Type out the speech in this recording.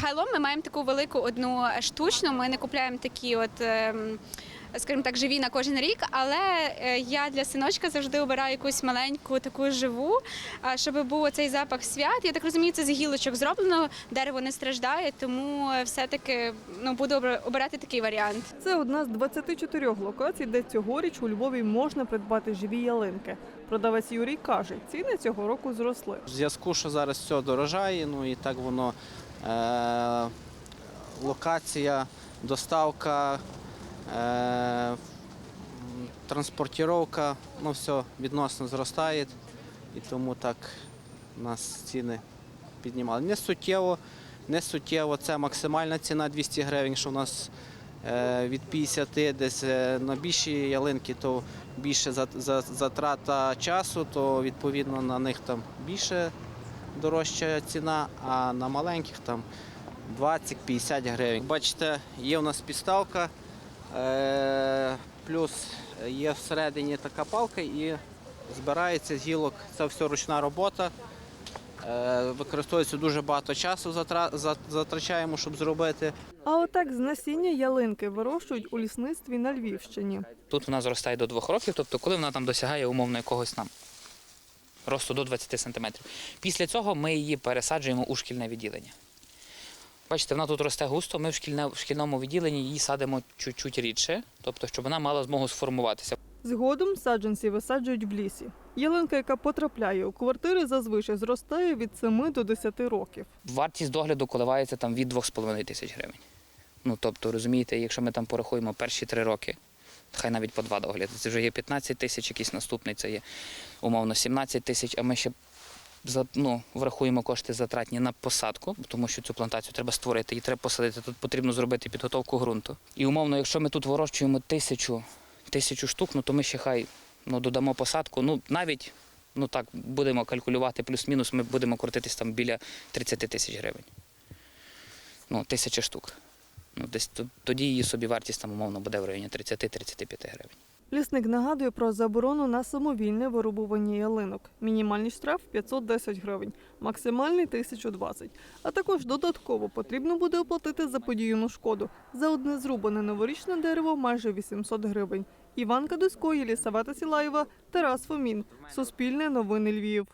Загалом ми маємо таку велику одну штучну. Ми не купуємо такі, от, ем, скажімо так, живі на кожен рік. Але е, я для синочка завжди обираю якусь маленьку таку живу, а, щоб був цей запах свят. Я так розумію, це з гілочок зроблено, дерево не страждає, тому е, все-таки ну, буду обирати такий варіант. Це одна з 24 локацій, де цьогоріч у Львові можна придбати живі ялинки. Продавець Юрій каже, ціни цього року зросли. В зв'язку, що зараз все дорожає, ну і так воно е, локація, доставка, е, транспортіровка, ну все відносно зростає. І тому так нас ціни піднімали. Не суттєво, не суттєво. Це максимальна ціна 200 гривень, що у нас е, від 50 десь е, на більші ялинки, то більше за- за- затрата часу, то відповідно на них там більше дорожча ціна, а на маленьких там 20-50 гривень. Бачите, є у нас підставка, е, плюс є всередині така палка і збирається з гілок. Це все ручна робота. Е, Використовується дуже багато часу, затрачаємо, щоб зробити. А отак з насіння ялинки вирощують у лісництві на Львівщині. Тут вона зростає до двох років, тобто коли вона там досягає умовно якогось там росту до 20 см. Після цього ми її пересаджуємо у шкільне відділення. Бачите, вона тут росте густо, ми в, шкільному відділенні її садимо чуть-чуть рідше, тобто, щоб вона мала змогу сформуватися. Згодом саджанці висаджують в лісі. Ялинка, яка потрапляє у квартири, зазвичай зростає від 7 до 10 років. Вартість догляду коливається там від 2,5 тисяч гривень. Ну, тобто, розумієте, якщо ми там порахуємо перші три роки, хай навіть по два догляди, це вже є 15 тисяч, якийсь наступний, це є умовно 17 тисяч, а ми ще ну, врахуємо кошти затратні на посадку, тому що цю плантацію треба створити, її треба посадити. Тут потрібно зробити підготовку ґрунту. І умовно, якщо ми тут вирощуємо тисячу, тисячу штук, ну то ми ще хай ну, додамо посадку. Ну навіть ну так будемо калькулювати плюс-мінус, ми будемо крутитись там біля 30 тисяч гривень. Ну, тисяча штук. Ну, десь тоді її собівартість там умовно буде в районі 30-35 гривень. Лісник нагадує про заборону на самовільне вирубування ялинок. Мінімальний штраф 510 гривень, максимальний 1020. А також додатково потрібно буде оплатити заподіяну шкоду. За одне зрубане новорічне дерево майже 800 гривень. Іван Кадусько, Єлісавета Сілаєва, Тарас Фомін. Суспільне новини Львів.